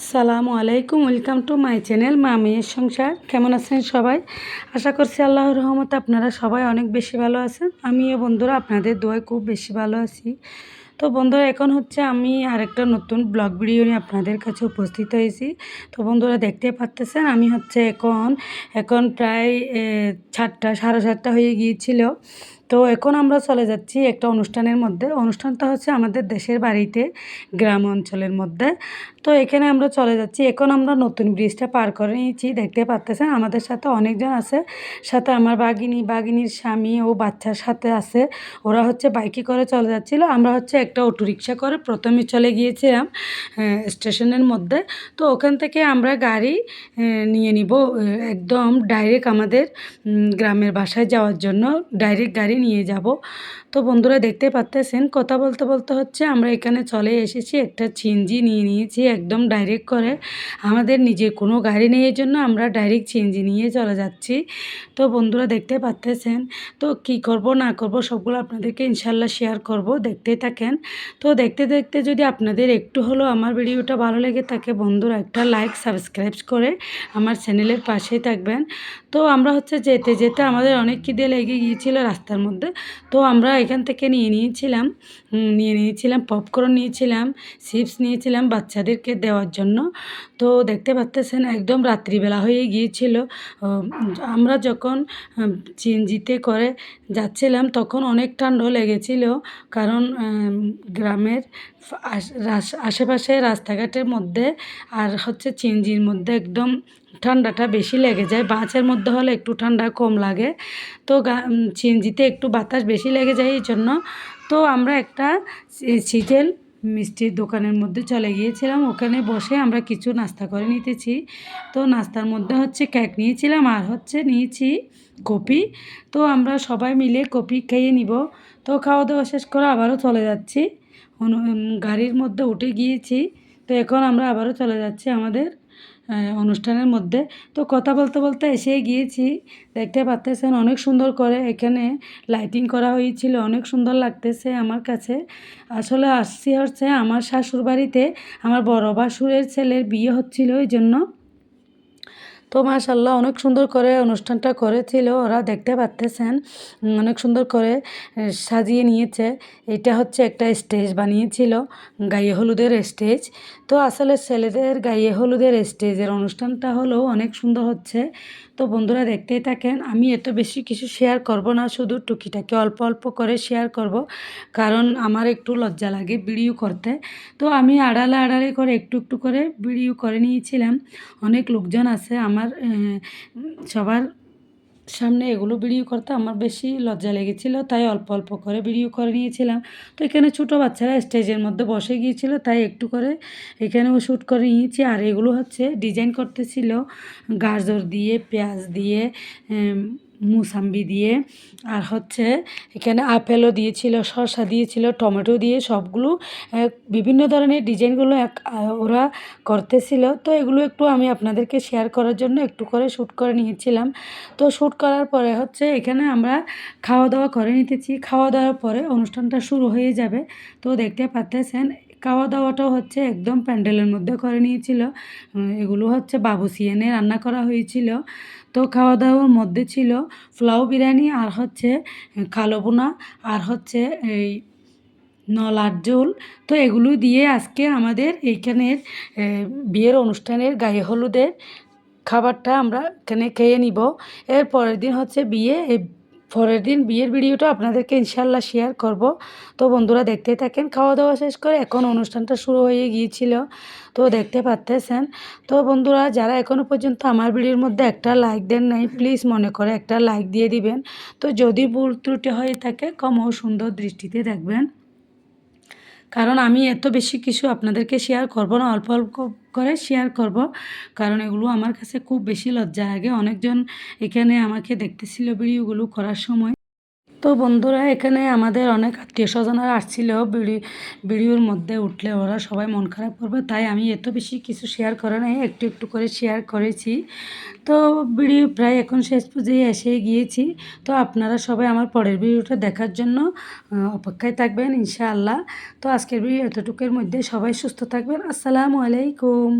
সালামু আলাইকুম, welcome to my channel মা মেয়ের সংসার। কেমন আছেন সবাই? আশা করছি আল্লাহর রহমতে আপনারা সবাই অনেক বেশি ভালো আছেন। আমিও বন্ধুরা আপনাদের দোয়ায় খুব বেশি ভালো আছি। তো বন্ধুরা, এখন হচ্ছে আমি আরেকটা নতুন ব্লগ ভিডিও নিয়ে আপনাদের কাছে উপস্থিত হয়েছি। তো বন্ধুরা, দেখতে পারতেছেন, আমি হচ্ছে এখন এখন প্রায় সাতটা সাড়ে সাতটা হয়ে গিয়েছিল। তো এখন আমরা চলে যাচ্ছি একটা অনুষ্ঠানের মধ্যে। অনুষ্ঠানটা হচ্ছে আমাদের দেশের বাড়িতে গ্রাম অঞ্চলের মধ্যে। তো এখানে আমরা চলে যাচ্ছি। এখন আমরা নতুন ব্রিজটা পার করে নিয়েছি দেখতে পারতেছেন আমাদের সাথে অনেকজন আছে। সাথে আমার বাগিনী বাগিনীর স্বামী ও বাচ্চার সাথে আছে। ওরা হচ্ছে বাইকে করে চলে যাচ্ছিল। আমরা হচ্ছে একটা অটো রিক্সা করে প্রথমে চলে গিয়েছিলাম আহ, স্টেশনের মধ্যে। তো ওখান থেকে আমরা গাড়ি নিয়ে নিব একদম ডাইরেক্ট আমাদের গ্রামের বাসায় যাওয়ার জন্য। ডাইরেক্ট গাড়ি নিয়ে যাব। তো বন্ধুরা দেখতে পাচ্তেছেন, কথা বলতে বলতে হচ্ছে আমরা এখানে চলে এসেছি একটা চিনজি নিয়ে নিয়েছি একদম ডাইরেক্ট করে। আমাদের নিজে কোনো গাড়ি নেই, এই জন্য আমরা ডাইরেক্ট চিনজি নিয়ে চলে যাচ্ছি। তো বন্ধুরা দেখতে পাচ্তেছেন, তো কি করব না করব সবগুলো আপনাদেরকে ইনশাল্লাহ শেয়ার করব, দেখতেই থাকেন। তো দেখতে দেখতে যদি আপনাদের একটু হলেও আমার ভিডিওটা ভালো লেগে থাকে, বন্ধুরা একটা লাইক সাবস্ক্রাইব করে আমার চ্যানেলের পাশেই থাকবেন। তো আমরা হচ্ছে যেতে যেতে আমাদের অনেক খিদে লেগে গিয়েছিল রাস্তার মধ্যে। তো আমরা এখান থেকে নিয়ে নিয়েছিলাম নিয়ে নিয়েছিলাম পপকর্ন নিয়েছিলাম চিপস নিয়েছিলাম বাচ্চাদেরকে দেওয়ার জন্য। তো দেখতে পাচ্তেছেন একদম রাত্রিবেলা হয়ে গিয়েছিল। আমরা যখন চিনজিতে করে যাচ্ছিলাম তখন অনেক ঠান্ডা লেগেছিল কারণ গ্রামের আশেপাশে রাস্তাঘাটের মধ্যে আর হচ্ছে চিনজির মধ্যে একদম ঠান্ডাটা বেশি লেগে যায়। বাসের মধ্যে হলে একটু ঠান্ডা কম লাগে। তো চিনজিতে একটু বাতাস বেশি লেগে যায় এই জন্য। তো আমরা একটা সিজেল মিষ্টির দোকানের মধ্যে চলে গিয়েছিলাম। ওখানে বসে আমরা কিছু নাস্তা করে নিতেছি। তো নাস্তার মধ্যে হচ্ছে কেক নিয়েছিলাম আর হচ্ছে নিয়েছি কপি। তো আমরা সবাই মিলে কপি খেয়ে নিব। তো খাওয়া দাওয়া শেষ করে আবারও চলে যাচ্ছি। গাড়ির মধ্যে উঠে গিয়েছি। তো এখন আমরা আবারও চলে যাচ্ছি আমাদের অনুষ্ঠানের মধ্যে। তো কথা বলতে বলতে এসে গিয়েছি। দেখতে পাচ্তেছেন অনেক সুন্দর করে এখানে লাইটিং করা হয়েছিল, অনেক সুন্দর লাগতেছে আমার কাছে। আসলে আসছি হচ্ছে আমার শ্বশুর বাড়িতে আমার বড় বাসুরের ছেলের বিয়ে হচ্ছিল ওই জন্য তো মাশাল্লাহ অনেক সুন্দর করে অনুষ্ঠানটা করেছিল। ওরা দেখতে পাচ্তেছেন অনেক সুন্দর করে সাজিয়ে নিয়েছে। এটা হচ্ছে একটা স্টেজ বানিয়েছিল, গায়ে হলুদের স্টেজ। তো আসলে ছেলেদের গায়ে হলুদের স্টেজের অনুষ্ঠানটা হলো অনেক সুন্দর হচ্ছে। তো বন্ধুরা দেখতেই থাকেন, আমি এত বেশি কিছু শেয়ার করব না, শুধু টুকিটাকে অল্প অল্প করে শেয়ার করব। কারণ আমার একটু লজ্জা লাগে ভিডিও করতে। তো আমি আড়ালে আড়ালে করে একটু একটু করে ভিডিও করে নিয়েছিলাম। অনেক লোকজন আছে, আমার আহ, সবার সামনে এগুলো ভিডিও করতে আমার বেশি লজ্জা লেগেছিল তাই অল্প অল্প করে ভিডিও করে নিয়েছিলাম। তো এখানে ছোটো বাচ্চারা স্টেজের মধ্যে বসে গিয়েছিল তাই একটু করে এখানেও শ্যুট করে নিয়েছি। আর এগুলো হচ্ছে ডিজাইন করতেছিল গাজর দিয়ে পেঁয়াজ দিয়ে মুসাম্বি দিয়ে। আর হচ্ছে এখানে আপেলও দিয়েছিল, শসা দিয়েছিল, টমেটো দিয়ে সবগুলো বিভিন্ন ধরনের ডিজাইনগুলো এক ওরা করতেছিল। তো এগুলো একটু আমি আপনাদেরকে শেয়ার করার জন্য একটু করে শ্যুট করে নিয়েছিলাম। তো শ্যুট করার পরে হচ্ছে এখানে আমরা খাওয়া দাওয়া করে নিতেছি। খাওয়া দাওয়ার পরে অনুষ্ঠানটা শুরু হয়ে যাবে। তো দেখতে পাচ্তেছেন খাওয়া দাওয়াটাও হচ্ছে একদম প্যান্ডেলের মধ্যে করে নিয়েছিল। এগুলো হচ্ছে বাবু বাবুসিয়ানে রান্না করা হয়েছিল। তো খাওয়া দাওয়ার মধ্যে ছিল পোলাও বিরিয়ানি আর হচ্ছে কালো বোনা আর হচ্ছে এই নলার ঝোল। তো এগুলো দিয়ে আজকে আমাদের এইখানের বিয়ের অনুষ্ঠানের গায়ে হলুদের খাবারটা আমরা এখানে খেয়ে নিব। এর পরের দিন হচ্ছে বিয়ে পরের দিন বিয়ের ভিডিওটা আপনাদেরকে ইনশাল্লাহ শেয়ার করব। তো বন্ধুরা দেখতেই থাকেন খাওয়া দাওয়া শেষ করে এখন অনুষ্ঠানটা শুরু হয়ে গিয়েছিল। তো দেখতে পাচ্তেছেন তো বন্ধুরা, যারা এখনও পর্যন্ত আমার ভিডিওর মধ্যে একটা লাইক দেন নাই প্লিজ মনে করে একটা লাইক দিয়ে দিবেন। তো যদি ভুল ত্রুটি হয়ে থাকে কম ও সুন্দর দৃষ্টিতে দেখবেন। কারণ আমি এত বেশি কিছু আপনাদেরকে শেয়ার করব না, অল্প অল্প করে শেয়ার করব। কারণ এগুলো আমার কাছে খুব বেশি লজ্জা লাগে। অনেকজন এখানে আমাকে দেখতেছিল ভিডিওগুলো করার সময়। তো বন্ধুরা, এখানে আমাদের অনেক আত্মীয় স্বজনরা আসছিল। ভিডিও ভিডিওর মধ্যে উঠলে ওরা সবাই মন খারাপ করবে, তাই আমি এত বেশি কিছু শেয়ার করে নাই, একটু একটু করে শেয়ার করেছি। তো ভিডিও প্রায় এখন শেষ পর্যায়ে এসে গিয়েছি। তো আপনারা সবাই আমার পরের ভিডিওটা দেখার জন্য অপেক্ষায় থাকবেন, ইনশাআল্লাহ। তো আজকের ভিডিও এতটুকুর মধ্যে সবাই সুস্থ থাকবেন। আসসালামু আলাইকুম।